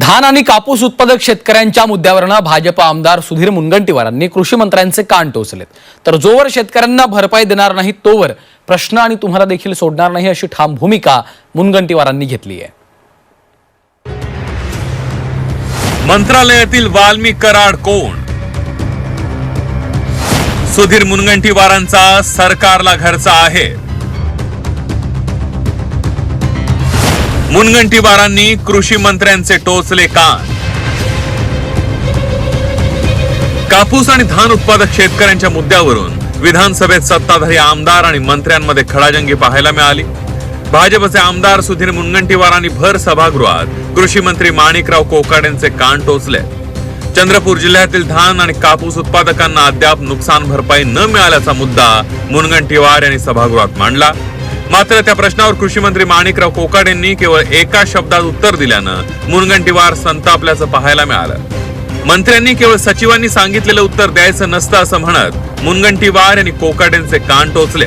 धान आणि कापूस उत्पादक शेतकऱ्यांच्या मुद्द्यावरनं भाजप आमदार सुधीर मुनगंटीवारांनी कृषी मंत्र्यांचे कान टोचलेत. तर जोवर शेतकऱ्यांना भरपाई देणार नाही तोवर प्रश्न आणि तुम्हाला देखील सोडणार नाही अशी ठाम भूमिका मुनगंटीवारांनी घेतली आहे. मंत्रालयातील वाल्मिक कराड कोण? सुधीर मुनगंटीवारांचा सरकारला घरचा आहे. मुनगंटीवारांनी कृषी मंत्र्यांचे टोचले कान. कापूस आणि धान उत्पादक शेतकऱ्यांच्या मुद्द्यावरून विधानसभेत सत्ताधारी आमदार आणि मंत्र्यांमध्ये खडाजंगी पाहायला मिळाली. भाजपचे आमदार सुधीर मुनगंटीवारांनी भर सभागृहात कृषी मंत्री माणिकराव कोकाडेंचे कान टोचले. चंद्रपूर जिल्ह्यातील धान आणि कापूस उत्पादकांना अद्याप नुकसान भरपाई न मिळाल्याचा मुद्दा मुनगंटीवार यांनी सभागृहात मांडला. मात्र त्या प्रश्नावर कृषी मंत्री माणिकराव कोकाडेंनी केवळ एका शब्दात उत्तर दिल्यानं मुनगंटीवार संतापल्याचं पाहायला मिळालं. मंत्र्यांनी केवळ सचिवांनी सांगितलेलं उत्तर द्यायचं नसतं असं म्हणत मुनगंटीवार यांनी कोकाडेंचे कान टोचले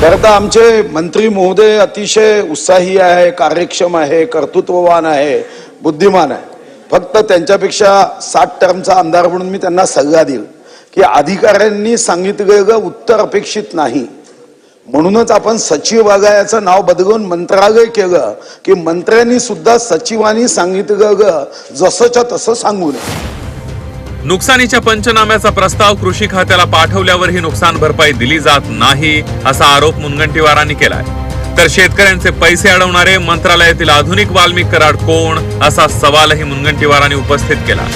खरं तर आमचे मंत्री महोदय अतिशय उत्साही आहे कार्यक्षम आहे कर्तृत्ववान आहे बुद्धिमान आहे. फक्त त्यांच्यापेक्षा सात टर्मचा आमदार म्हणून मी त्यांना सल्ला देईल की अधिकाऱ्यांनी सांगितलेलं उत्तर अपेक्षित नाही. म्हणूनच आपण सचिवालयाचं नाव बदलून मंत्रालय केलं की मंत्र्यांनी सुद्धा सचिवांनी सांगितलेलं जसंच्या तसं सांगू नये. नुकसानीच्या पंचनाम्याचा प्रस्ताव कृषी खात्याला पाठवल्यावर ही नुकसान भरपाई दिली जात नाही असा आरोप मुनगंटीवारांनी केलाय. तर शेतकऱ्यांचे पैसे अडवणारे मंत्रालयातील आधुनिक वाल्मिक कराड कोण असा सवालही मुनगंटीवारांनी उपस्थित केला.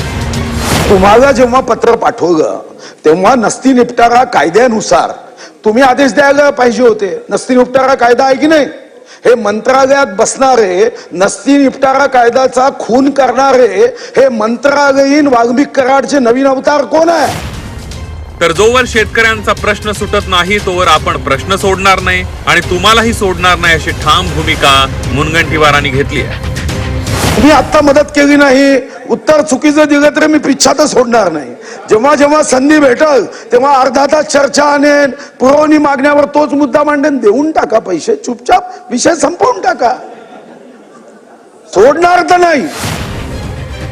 तुम्हाला जेव्हा पत्र पाठवलं तेव्हा नसती निपटारा कायद्यानुसार. तुम्ही आदेश द्यायला पाहिजे होते. नसती निपटारा कायदा आहे की नाही? हे मंत्रालयात बसणारे नसती निपटारा कायद्याचा खून करणारे हे मंत्रालयीन वाल्मिक कराडचे नवीन अवतार कोण आहे? तर जोवर शेतकऱ्यांचा प्रश्न सुटत नाही तोवर आपण प्रश्न सोडणार नाही आणि तुम्हालाही सोडणार नाही अशी ठाम भूमिका मुनगंटीवारांनी घेतली आहे. तुम्ही आता मदत केली नाही. उत्तर चुकीचं दिलं तरी मी पिच्छातच सोडणार नाही. जेव्हा जेव्हा संधी भेटल तेव्हा अर्धा तास चर्चा आणेन पुरवणी मागण्यावर तोच मुद्दा मांडेन देऊन टाका पैसे चुपचाप विषय संपवून टाका. सोडणार तर नाही.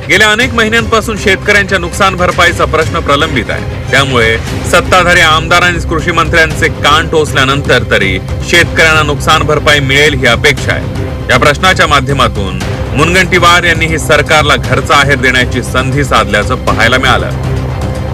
गेल्या अनेक महिन्यांपासून शेतकऱ्यांच्या नुकसान भरपाईचा प्रश्न प्रलंबित आहे. त्यामुळे सत्ताधारी आमदारांनी कृषी मंत्र्यांचे कान टोचल्यानंतर तरी शेतकऱ्यांना नुकसान भरपाई मिळेल ही अपेक्षा आहे. या प्रश्नाच्या माध्यमातून मुनगंटीवार यांनी ही सरकारला घरचा आहेर देण्याची संधी साधल्याचं पाहायला मिळालं.